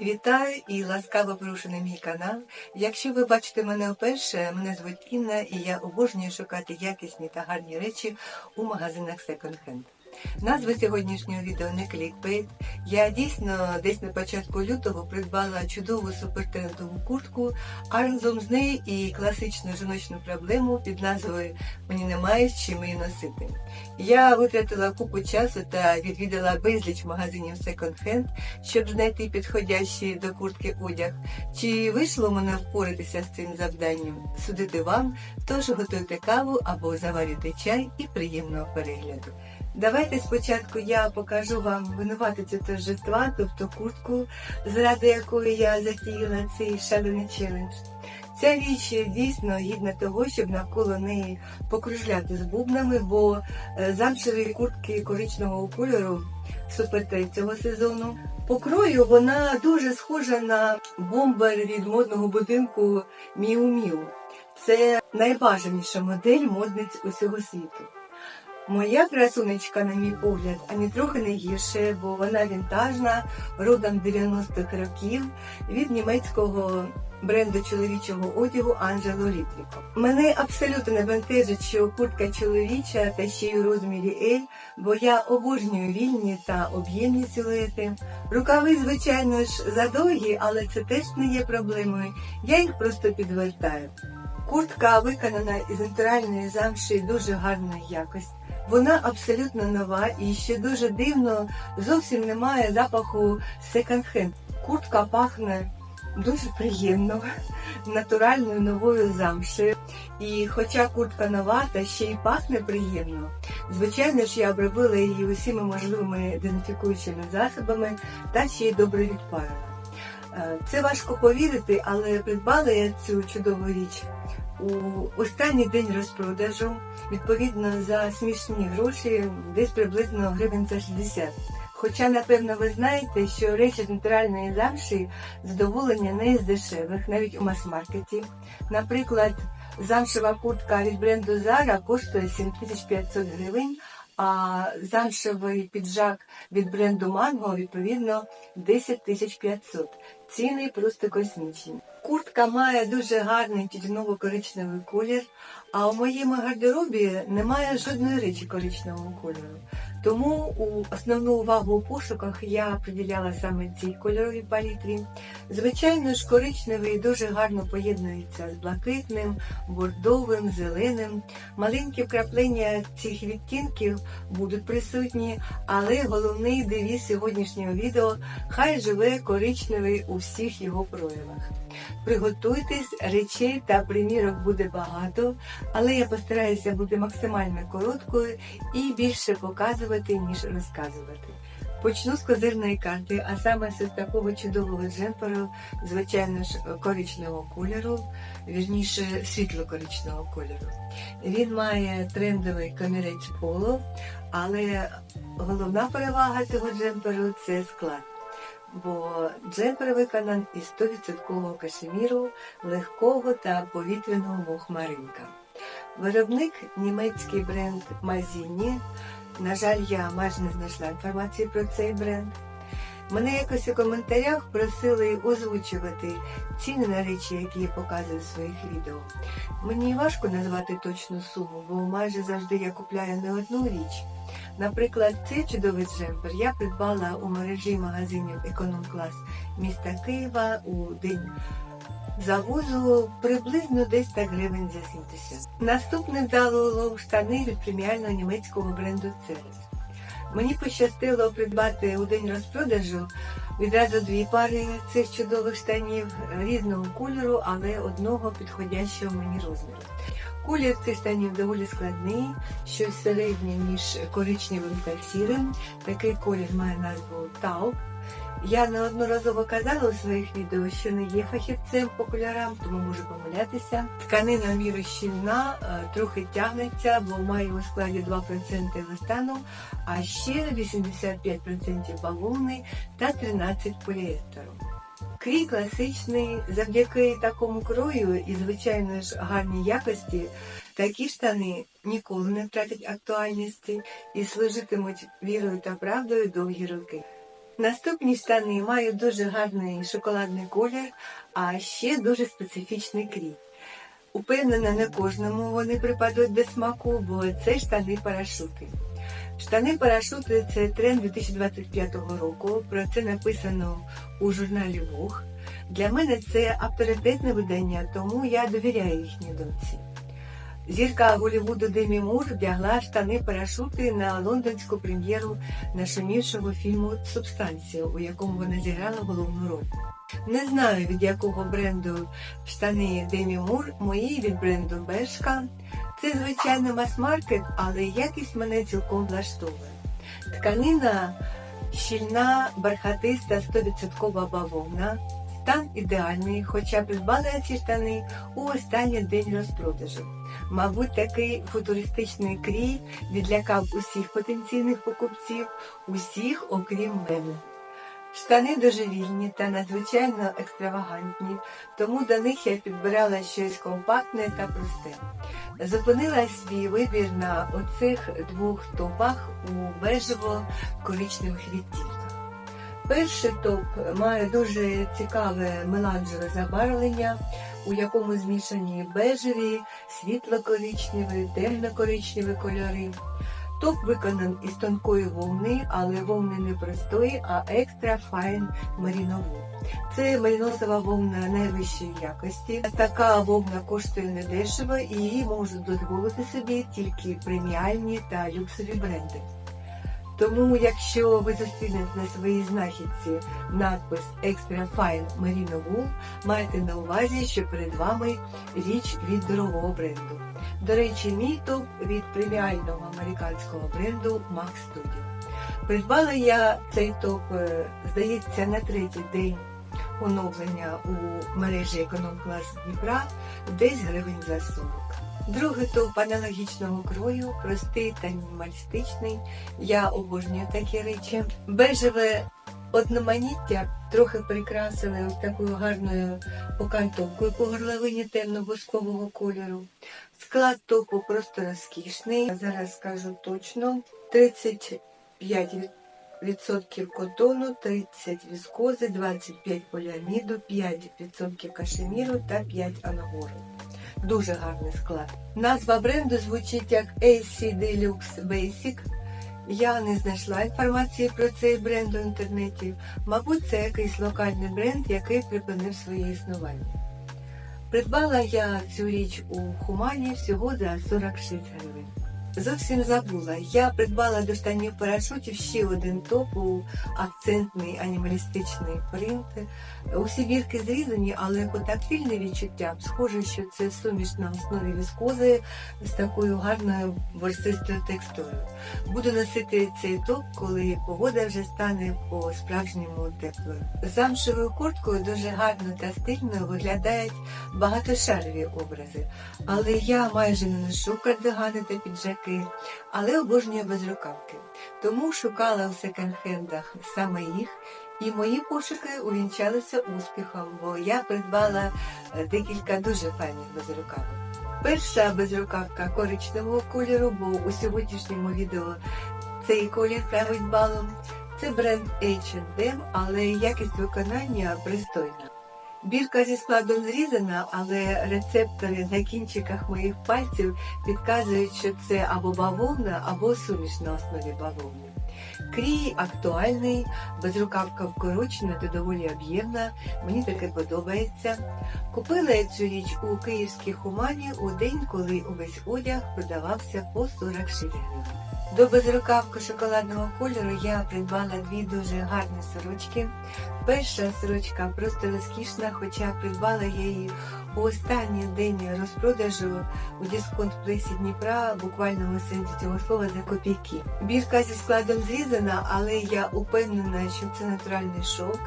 Вітаю і ласкаво на мій канал. Якщо ви бачите мене вперше, мене звуть Інна і я обожнюю шукати якісні та гарні речі у магазинах Hand. Назва сьогоднішнього відео не клікбейт. Я дійсно десь на початку лютого придбала чудову супертрендову куртку, а разом з нею і класичну жіночну проблему під назвою Мені немає з чим її носити. Я витратила купу часу та відвідала безліч магазинів Hand, щоб знайти підходящий до куртки одяг. Чи вийшло мене впоратися з цим завданням? Судити вам, тож готуйте каву або заварюйте чай і приємного перегляду. Давайте спочатку я покажу вам винуватицю торжества, тобто куртку, заради якої я затіяла цей шалений челендж. Ця річ дійсно гідна того, щоб навколо неї покружляти з бубнами, бо е, замшеві куртки коричневого кольору супертренд цього сезону. По крою вона дуже схожа на бомбер від модного будинку Міу Міу. Це найбажаніша модель модниць усього світу. Моя красунечка, на мій погляд, ані трохи не гірше, бо вона вінтажна, родом 90-х років від німецького бренду чоловічого одягу Анджело Літріко. Мене абсолютно не бентежить, що куртка чоловіча та ще й у розмірі L, бо я обожнюю вільні та об'ємні силуети. Рукави, звичайно ж, задовгі, але це теж не є проблемою. Я їх просто підвертаю. Куртка виконана із натуральної замші дуже гарної якості. Вона абсолютно нова і ще дуже дивно, зовсім немає запаху секонд-хенд. Куртка пахне дуже приємно, натуральною новою замшею. І хоча куртка нова та ще й пахне приємно, звичайно ж я обробила її усіма можливими дезінфікуючими засобами та ще й добре відпарила. Е, Це важко повірити, але придбала я цю чудову річ у останній день розпродажу, відповідно за смішні гроші, десь приблизно гривень за 60. Хоча, напевно, ви знаєте, що речі з натуральної замші задоволення не із дешевих, навіть у мас-маркеті. Наприклад, замшева куртка від бренду Zara коштує 7500 гривень, а замшевий піджак від бренду Mango, відповідно, 10 500. Ціни просто космічні. Куртка має дуже гарний тютюново-коричневий колір, а у моєму гардеробі немає жодної речі коричневого кольору. Тому у основну увагу у пошуках я приділяла саме цій кольоровій палітрі. Звичайно ж, коричневий дуже гарно поєднується з блакитним, бордовим, зеленим. Маленькі вкраплення цих відтінків будуть присутні, але головний девіз сьогоднішнього відео хай живе коричневий у всіх його проявах. Приготуйтесь, речей та примірок буде багато, але я постараюся бути максимально короткою і більше показувати, ніж розказувати. Почну з козирної карти, а саме з такого чудового джемперу, звичайно ж, коричневого кольору, вірніше світло-коричневого кольору. Він має трендовий камірець поло, але головна перевага цього джемперу це склад бо джемпер виконаний із 100% кашеміру, легкого та повітряного мохмаринка. Виробник німецький бренд Мазіні. На жаль, я майже не знайшла інформації про цей бренд. Мене якось у коментарях просили озвучувати ціни на речі, які я показую в своїх відео. Мені важко назвати точну суму, бо майже завжди я купляю не одну річ. Наприклад, цей чудовий джемпер я придбала у мережі магазинів Економ-клас міста Києва у день завозу приблизно десь так гривень за 70. Наступний вдало улов штани від преміального німецького бренду Ceres. Мені пощастило придбати у день розпродажу відразу дві пари цих чудових штанів різного кольору, але одного підходящого мені розміру. Колір цих штанів доволі складний, щось середнє між коричневим та сірим. Такий колір має назву Тауп. Я неодноразово казала у своїх відео, що не є фахівцем по кольорам, тому можу помилятися. Тканина в міру щільна, е, трохи тягнеться, бо має у складі 2% еластану, а ще 85% бавовни та 13% поліестеру. Крій класичний, завдяки такому крою і, звичайно ж, гарній якості, такі штани ніколи не втратять актуальності і служитимуть вірою та правдою довгі роки. Наступні штани мають дуже гарний шоколадний колір, а ще дуже специфічний крій. Упевнена, не кожному вони припадуть до смаку, бо це штани парашути. Штани парашути це тренд 2025 року. Про це написано у журналі Вог. Для мене це авторитетне видання, тому я довіряю їхній думці. Зірка Голлівуду Демі Мур вдягла штани парашути на лондонську прем'єру нашумівшого фільму Субстанція, у якому вона зіграла головну роль. Не знаю від якого бренду штани Демі Мур, мої від бренду Бершка. Це звичайно мас-маркет, але якість мене цілком влаштовує. Тканина щільна, бархатиста, 100% бавовна. Стан ідеальний, хоча придбала я ці штани у останній день розпродажу. Мабуть, такий футуристичний крій відлякав усіх потенційних покупців, усіх, окрім мене. Штани дуже вільні та надзвичайно екстравагантні, тому до них я підбирала щось компактне та просте. Зупинила свій вибір на оцих двох топах у бежево-коричневих відтінках. Перший топ має дуже цікаве меланжеве забарвлення, у якому змішані бежеві, світло-коричневі, темно-коричневі кольори. Топ виконаний із тонкої вовни, але вовни не простої, а екстра файн мерінову. Це меріносова вовна найвищої якості. Така вовна коштує недешево і її можуть дозволити собі тільки преміальні та люксові бренди. Тому, якщо ви зустрінете на своїй знахідці надпис Extra Fine Merino Wool, майте на увазі, що перед вами річ від дорогого бренду. До речі, мій топ від преміального американського бренду Max Studio. Придбала я цей топ, е, здається, на третій день оновлення у мережі економ-клас Дніпра десь гривень за 40. Другий топ аналогічного крою, простий та мінімалістичний. Я обожнюю такі речі. Бежеве одноманіття трохи прикрасили ось такою гарною окантовкою по горловині темно-бускового кольору. Склад топу просто розкішний. Зараз скажу точно 35 відсотків котону, 30 віскози, 25 поліаміду, 5% кашеміру та 5 ангору. Дуже гарний склад. Назва бренду звучить як AC Deluxe Basic. Я не знайшла інформації про цей бренд у інтернеті. Мабуть, це якийсь локальний бренд, який припинив своє існування. Придбала я цю річ у Хумані всього за 46 гривень. Зовсім забула. Я придбала до штанів парашутів ще один топ у акцентний анімалістичний принт. Усі бірки зрізані, але потактильне відчуття схоже, що це суміш на основі віскози з такою гарною ворсистою текстурою. Буду носити цей топ, коли погода вже стане по-справжньому теплою. Замшевою курткою дуже гарно та стильно виглядають багатошарові образи, але я майже не ношу кардигани та піджаки, але обожнюю безрукавки. Тому шукала у секонд-хендах саме їх. І мої пошуки увінчалися успіхом, бо я придбала е, декілька дуже файних безрукавок. Перша безрукавка коричневого кольору, бо у сьогоднішньому відео цей колір править балом. Це бренд H&M, але якість виконання пристойна. Бірка зі складом зрізана, але рецептори на кінчиках моїх пальців підказують, що це або бавовна, або суміш на основі бавовни. Крій актуальний, безрукавка вкорочена та доволі об'ємна. Мені таке подобається. Купила я цю річ у київській хумані у день, коли увесь одяг продавався по 46 гривень. До безрукавки шоколадного кольору я придбала дві дуже гарні сорочки. Перша сорочка просто розкішна, хоча придбала я її у останній день розпродажу у дисконт плесі Дніпра, в буквальному сенсі цього слова за копійки. Бірка зі складом зрізана, але я упевнена, що це натуральний шовк.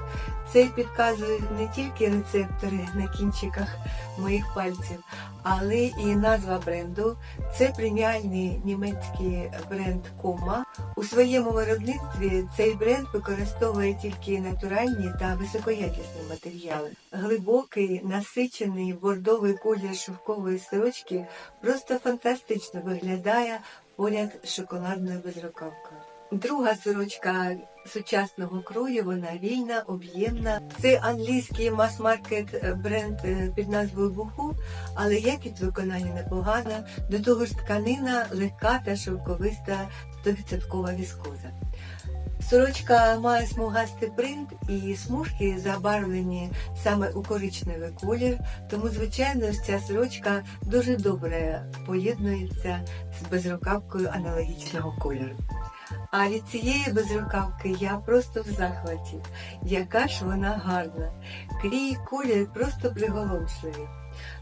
Це підказують не тільки рецептори на кінчиках моїх пальців, але і назва бренду. Це преміальний німецький бренд Кома. У своєму виробництві цей бренд використовує тільки натуральні та високоякісні матеріали. Глибокий, насичений бордовий колір шовкової сорочки просто фантастично виглядає поряд шоколадною безрукавкою. Друга сорочка сучасного крою, вона вільна, об'ємна. Це англійський мас-маркет бренд е, під назвою Буху, але якість виконання непогана. До того ж тканина легка та шовковиста 100% віскоза. Сорочка має смугастий принт і смужки забарвлені саме у коричневий колір, тому, звичайно, ця сорочка дуже добре поєднується з безрукавкою аналогічного кольору. А від цієї безрукавки я просто в захваті. Яка ж вона гарна. Крій колір просто приголомшливий.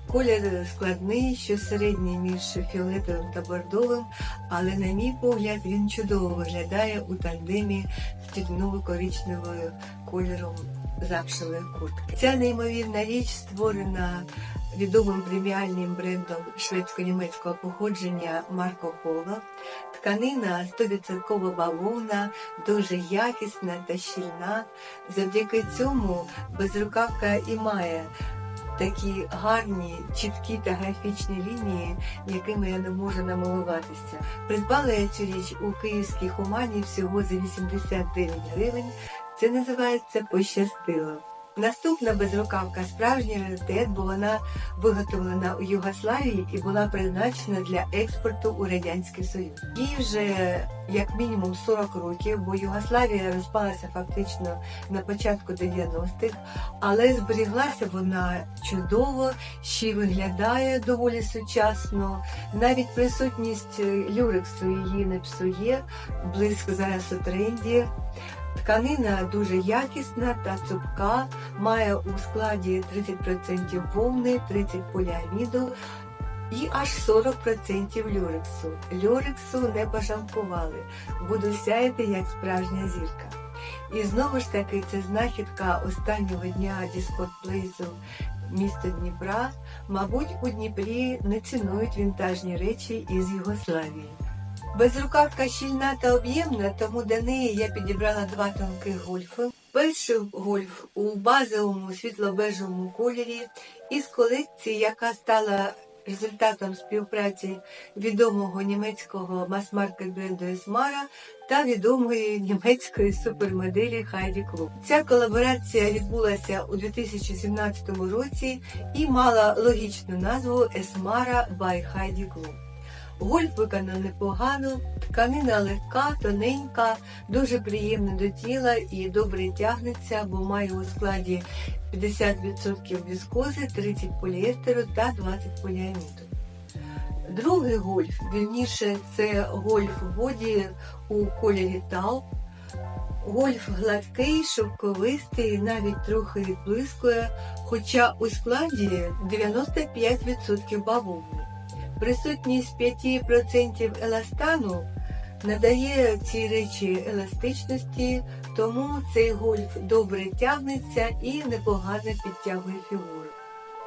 Колір складний, що середній між фіолетовим та бордовим, але на мій погляд він чудово виглядає у тандемі з тютюново-коричневою кольором замшевої куртки. Ця неймовірна річ створена відомим преміальним брендом шведсько-німецького походження Марко Поло. Тканина 100% бавовна, дуже якісна та щільна. Завдяки цьому безрукавка і має такі гарні, чіткі та графічні лінії, якими я не можу намилуватися. Придбала я цю річ у київській хумані всього за 89 гривень. Це називається пощастило. Наступна безрукавка справжній раритет, бо вона виготовлена у Югославії і була призначена для експорту у Радянський Союз. Їй вже як мінімум 40 років, бо Югославія розпалася фактично на початку 90-х, але зберіглася вона чудово, ще виглядає доволі сучасно. Навіть присутність люрексу її не псує, близько зараз у тренді. Тканина дуже якісна та цупка, має у складі 30% вовни, 30% поліаміду і аж 40% люрексу. Люрексу не пожалкували, буду сяяти як справжня зірка. І знову ж таки, це знахідка останнього дня дискотплейсу міста Дніпра. Мабуть, у Дніпрі не цінують вінтажні речі із Югославії. Безрукавка щільна та об'ємна, тому до неї я підібрала два тонких гольфи. Перший гольф у базовому світло-бежевому кольорі із колекції, яка стала результатом співпраці відомого німецького мас-маркет бренду Esmara та відомої німецької супермоделі Хайді Клуб. Ця колаборація відбулася у 2017 році і мала логічну назву Esmara by Heidi Klum. Гольф виконано непогано, тканина легка, тоненька, дуже приємна до тіла і добре тягнеться, бо має у складі 50% віскози, 30 поліестеру та 20 поліаміду. Другий гольф, вірніше, це гольф боді у кольорі тау. Гольф гладкий, шовковистий, навіть трохи відблискує, хоча у складі 95% бавовни. Присутність 5% еластану надає цій речі еластичності, тому цей гольф добре тягнеться і непогано підтягує фігуру.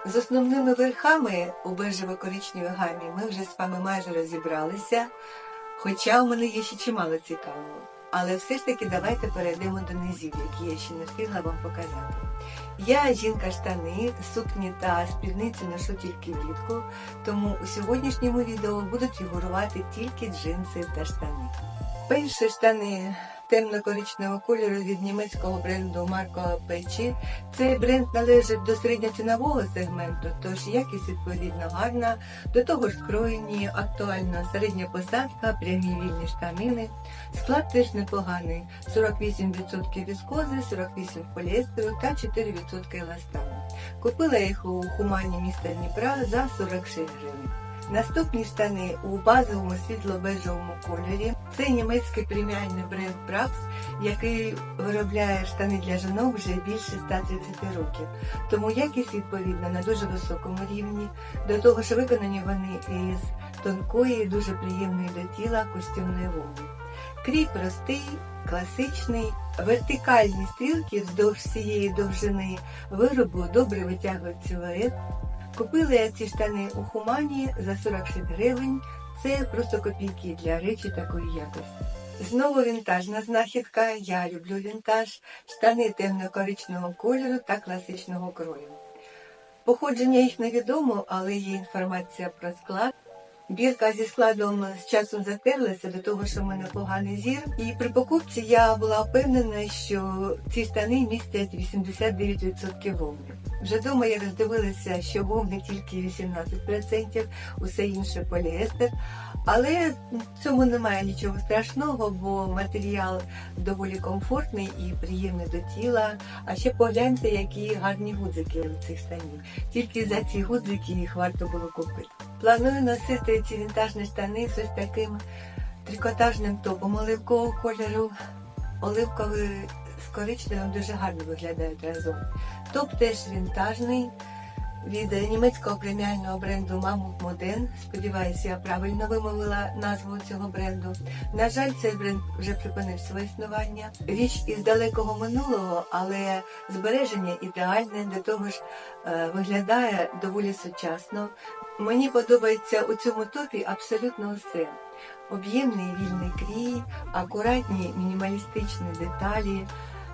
З основними верхами у бежево-коричневій гамі ми вже з вами майже розібралися, хоча у мене є ще чимало цікавого. Але все ж таки давайте перейдемо до низів, які я ще не встигла вам показати. Я жінка штани, сукні та спідниці ношу тільки влітку, тому у сьогоднішньому відео будуть фігурувати тільки джинси та штани. Перші штани темно-коричневого кольору від німецького бренду Марко Печі. Цей бренд належить до середньоцінового сегменту, тож якість відповідно гарна, до того ж скроєні, актуальна середня посадка, прямі вільні штанини. Склад теж непоганий: 48% віскози, 48% поліестеру та 4% еластану. Купила їх у хумані міста Дніпра за 46 гривень. Наступні штани у базовому світло-бежевому кольорі. Це німецький преміальний бренд Prax, який виробляє штани для жінок вже більше 130 років. Тому якість відповідна на дуже високому рівні. До того ж виконані вони із тонкої, дуже приємної до тіла костюмної вовни. Крій простий, класичний, вертикальні стрілки вздовж всієї довжини виробу добре витягують силует. Купила я ці штани у Хумані за 46 гривень. Це просто копійки для речі такої якості. Знову вінтажна знахідка. Я люблю вінтаж, штани темно-коричневого кольору та класичного крою. Походження їх невідомо, але є інформація про склад. Бірка зі складом з часом затерлася до того, що в мене поганий зір. І при покупці я була впевнена, що ці штани містять 89% вовни. Вже вдома я роздивилася, що вовни тільки 18%, усе інше поліестер. Але в цьому немає нічого страшного, бо матеріал доволі комфортний і приємний до тіла. А ще погляньте, які гарні гудзики у цих штанів. Тільки за ці гудзики їх варто було купити. Планую носити ці вінтажні штани з ось таким трикотажним топом оливкового кольору. Оливковий з коричневим дуже гарно виглядають разом. Топ теж вінтажний від німецького преміального бренду Mammut Modern. Сподіваюся, я правильно вимовила назву цього бренду. На жаль, цей бренд вже припинив своє існування. Річ із далекого минулого, але збереження ідеальне, до того ж е, виглядає доволі сучасно. Мені подобається у цьому топі абсолютно усе. Об'ємний вільний крій, акуратні мінімалістичні деталі,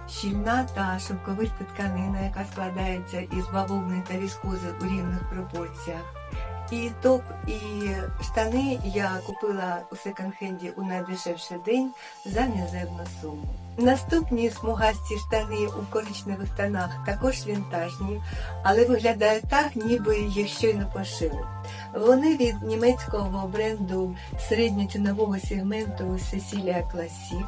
щільна та шовковиста тканина, яка складається із бавовни та віскози у рівних пропорціях. І топ, і штани я купила у секонд-хенді у найдешевший день за мізерну суму. Наступні смугасті штани у коричневих тонах також вінтажні, але виглядають так, ніби їх щойно пошили. Вони від німецького бренду середньоцінового сегменту Cecilia Classic.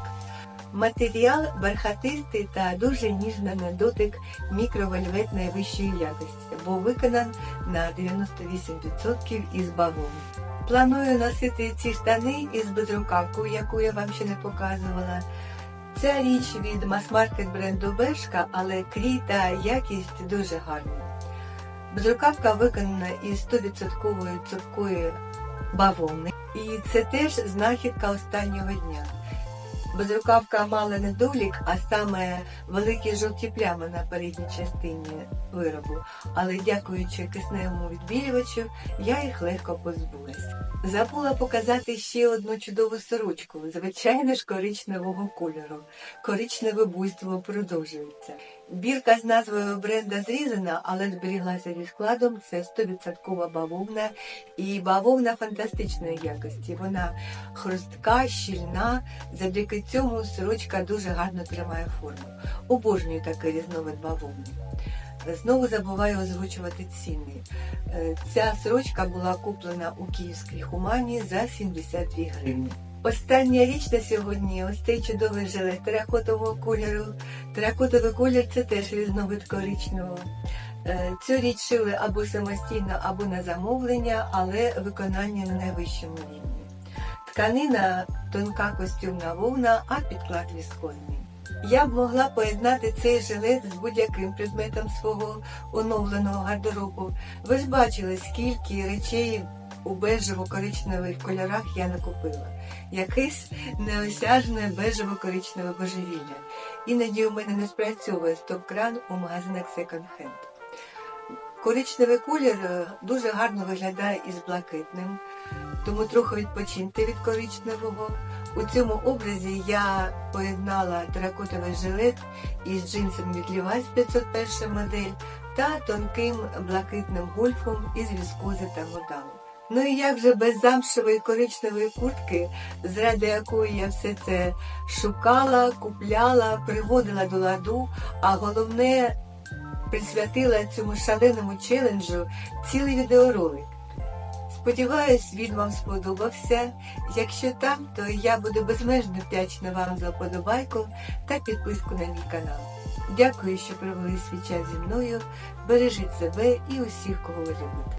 Матеріал бархатистий та дуже ніжна на дотик мікровельвет найвищої якості, бо виконан на 98% із бавовни. Планую носити ці штани із безрукавкою, яку я вам ще не показувала. Ця річ від мас-маркет бренду Бершка, але крій та якість дуже гарні. Безрукавка виконана із 100% цупкої бавовни. І це теж знахідка останнього дня. Безрукавка мала недолік, а саме великі жовті плями на передній частині виробу. Але дякуючи кисневому відбілювачу, я їх легко позбулась. Забула показати ще одну чудову сорочку, звичайно ж коричневого кольору. Коричневе буйство продовжується. Бірка з назвою бренда зрізана, але зберіглася зі складом. Це 100% бавовна і бавовна фантастичної якості. Вона хрустка, щільна. Завдяки цьому сорочка дуже гарно тримає форму. Обожнюю такий різновид бавовни. Знову забуваю озвучувати ціни. Е, Ця сорочка була куплена у київській хумані за 72 гривні. Остання річ на сьогодні ось цей чудовий жилет теракотового кольору. Теракотовий колір це теж різновид коричневого. Е, Цю річ шили або самостійно, або на замовлення, але виконання на найвищому рівні. Тканина тонка костюмна вовна, а підклад віскозний. Я б могла поєднати цей жилет з будь-яким предметом свого оновленого гардеробу. Ви ж бачили, скільки речей у бежево-коричневих кольорах я накупила. Якесь неосяжне бежево-коричневе божевілля. Іноді у мене не спрацьовує стоп-кран у магазинах секонд-хенд. Коричневий колір е, дуже гарно виглядає із блакитним, тому трохи відпочиньте від коричневого. У цьому образі я поєднала теракотовий жилет із джинсом від Levi's 501 модель та тонким блакитним гольфом із віскози та водалу. Ну і як же без замшевої коричневої куртки, заради якої я все це шукала, купляла, приводила до ладу, а головне присвятила цьому шаленому челенджу цілий відеоролик. Сподіваюсь, він вам сподобався. Якщо так, то я буду безмежно вдячна вам за вподобайку та підписку на мій канал. Дякую, що провели свій час зі мною. Бережіть себе і усіх, кого ви любите.